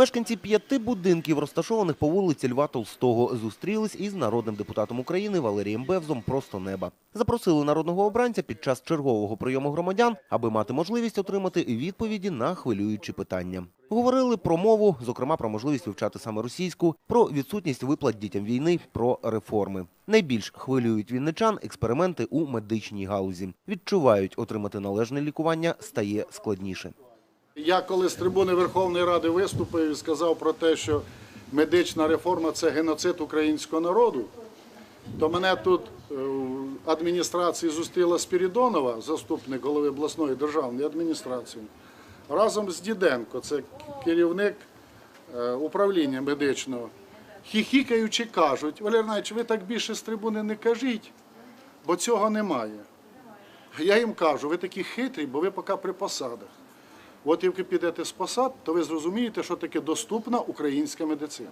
Мешканці п'яти будинків, розташованих по вулиці Льва Толстого, зустрілись із народним депутатом України Валерієм Бевзом просто неба. Запросили народного обранця під час чергового прийому громадян, аби мати можливість отримати відповіді на хвилюючі питання. Говорили про мову, зокрема про можливість вивчати саме російську, про відсутність виплат дітям війни, про реформи. Найбільш хвилюють вінничан експерименти у медичній галузі. Відчувають, отримати належне лікування стає складніше. Я коли з трибуни Верховної Ради виступив і сказав про те, що медична реформа це геноцид українського народу, то мене тут е, в адміністрації зустріла Спірідонова, заступник голови обласної державної адміністрації, разом з Діденко, це керівник е, управління медичного. Хіхікаючи кажуть, Валерій Іванович, ви так більше з трибуни не кажіть, бо цього немає. Я їм кажу, ви такі хитрі, бо ви поки при посадах. От як ви підете з посад, то ви зрозумієте, що таке доступна українська медицина.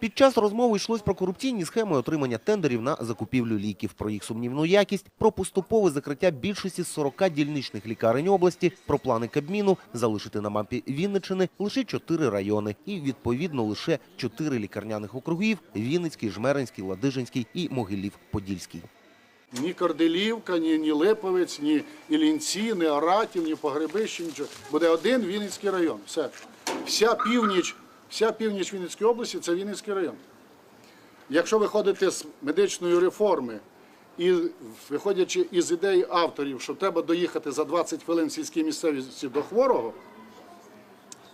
Під час розмови йшлось про корупційні схеми отримання тендерів на закупівлю ліків, про їх сумнівну якість, про поступове закриття більшості з 40 дільничних лікарень області, про плани Кабміну залишити на мапі Вінничини лише чотири райони і, відповідно, лише чотири лікарняних округів – Вінницький, Жмеринський, Ладижинський і Могилів-Подільський. Ні Корделівка, ні, ні Липовець, ні Ілінці, ні Аратів, ні Погребище, нічого. Буде один Вінницький район. Все. Вся північ, вся північ Вінницької області це Вінницький район. Якщо виходити з медичної реформи і виходячи із ідеї авторів, що треба доїхати за 20 хвилин в сільській місцевості до хворого,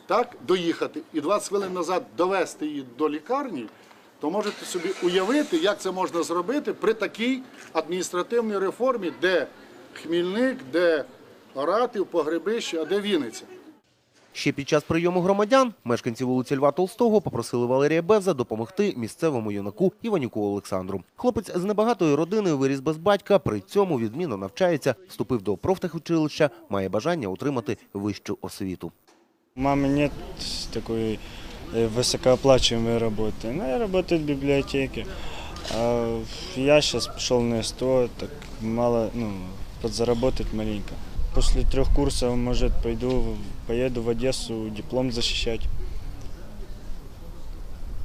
так, доїхати і 20 хвилин назад довести її до лікарні, то можете собі уявити, як це можна зробити при такій адміністративній реформі, де Хмільник, де Оратів, Погребище, а де Вінниця. Ще під час прийому громадян мешканці вулиці Льва Толстого попросили Валерія Бевза допомогти місцевому юнаку Іванюку Олександру. Хлопець з небагатої родини виріс без батька, при цьому відмінно навчається, вступив до профтехучилища, має бажання отримати вищу освіту. У мамы нет такой высокооплачиваемой работы. Ну, я работаю в библиотеке. А я сейчас пошел на СТО, так мало, ну, подзаработать маленько. После трех курсов, может, пойду, поеду в Одессу диплом защищать.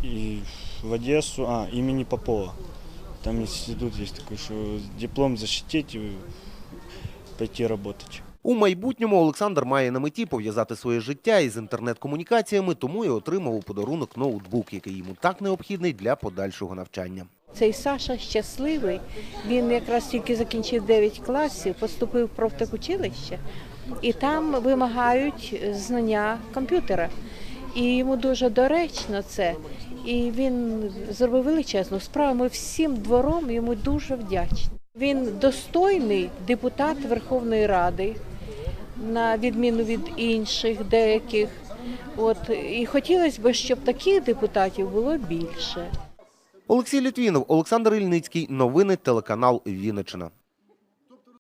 И в Одессу, а, имени Попова. Там институт есть такой, что диплом защитить и пойти работать. У майбутньому Олександр має на меті пов'язати своє життя із інтернет-комунікаціями, тому і отримав у подарунок ноутбук, який йому так необхідний для подальшого навчання. Цей Саша щасливий. Він якраз тільки закінчив 9 класів, поступив в профтехучилище, і там вимагають знання комп'ютера. І йому дуже доречно це. І він зробив величезну справу. Ми всім двором йому дуже вдячні. Він достойний депутат Верховної Ради, на відміну від інших деяких. От і хотілося б, щоб таких депутатів було більше. Олексій Літвінов, Олександр Ільницький. Новини телеканал Вінниччина.